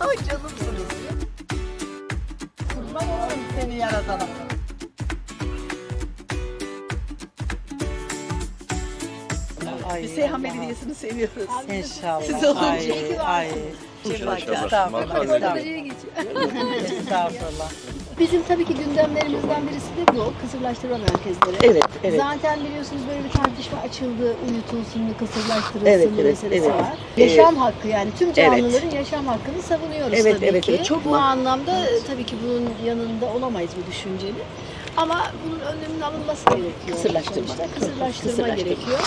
Canımsınız. Kurban olurum seni yaratana. Biz Seyhan Belediyesi'ni seviyoruz. İnşallah. Siz olunca. Ay, ay. İnşallah. Estağfurullah. Estağfurullah. Estağfurullah. Bizim tabii ki gündemlerimizden birisi de bu. Kısırlaştırma merkezleri. Evet, evet. Zaten biliyorsunuz böyle bir tartışma açıldı. Uyutulsun mu, kısırlaştırılsın Evet, mı evet, meselesi evet. var. Evet. Yaşam hakkı yani tüm canlıların yaşam hakkını savunuyoruz Evet, tabii evet, ki. evet. Çok bu mu- anlamda e, tabii ki bunun yanında olamayız bu düşüncenin. Ama bunun önünün alınması gerekiyor. Kısırlaştırma. Sonuçta Kısırlaştırma, Kısırlaştırma. gerekiyor.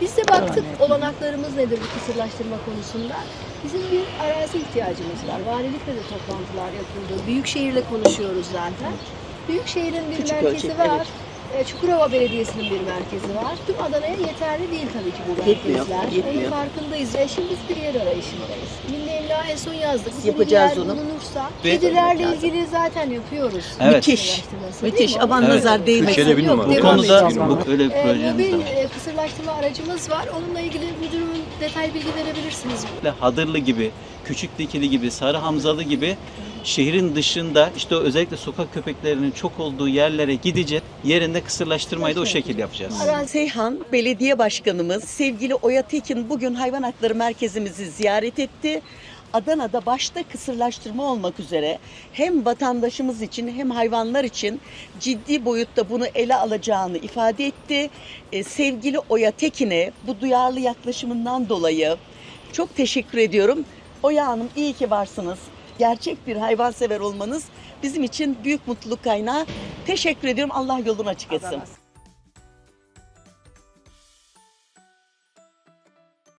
Biz de baktık olanaklarımız nedir bu kısırlaştırma konusunda. Bizim bir arazi ihtiyacımız var. Valilikle de toplantılar yapıldı. Büyükşehir'le konuşuyoruz zaten. Büyükşehir'in bir Küçük merkezi ölçek, var. evet. E, Çukurova Belediyesi'nin bir merkezi var. Tüm Adana'ya yeterli değil tabii ki bu Yetmiyor, merkezler. yetmiyor. Onun farkındayız. E, şimdi biz bir yer arayışındayız. Milli Emlak en son yazdık. Bizim Yapacağız bir yer onu. bulunursa. Ve- Kedilerle ilgili zaten yapıyoruz. Evet. Müthiş. Kısırlaştırması, değil Müthiş. mi? Aman Evet. nazar değmesin. Yok, numara. devam Bu konuda edeceğiz. bu, öyle bir E, projemiz de mobil var. e, kısırlaştırma aracımız var. Onunla ilgili müdürümün detay bilgi verebilirsiniz. Hadırlı gibi, Küçük Dikili gibi, Sarı Hamzalı gibi şehrin dışında işte özellikle sokak köpeklerinin çok olduğu yerlere gideceğiz. Yerinde kısırlaştırmayı da o şekilde yapacağız. Seyhan Belediye Başkanımız sevgili Oya Tekin bugün Hayvan Hakları Merkezimizi ziyaret etti. Adana'da başta kısırlaştırma olmak üzere hem vatandaşımız için hem hayvanlar için ciddi boyutta bunu ele alacağını ifade etti. Ee, sevgili Oya Tekin'e bu duyarlı yaklaşımından dolayı çok teşekkür ediyorum. Oya Hanım iyi ki varsınız. Gerçek bir hayvansever olmanız bizim için büyük mutluluk kaynağı. Teşekkür ediyorum. Allah yolunu açık etsin.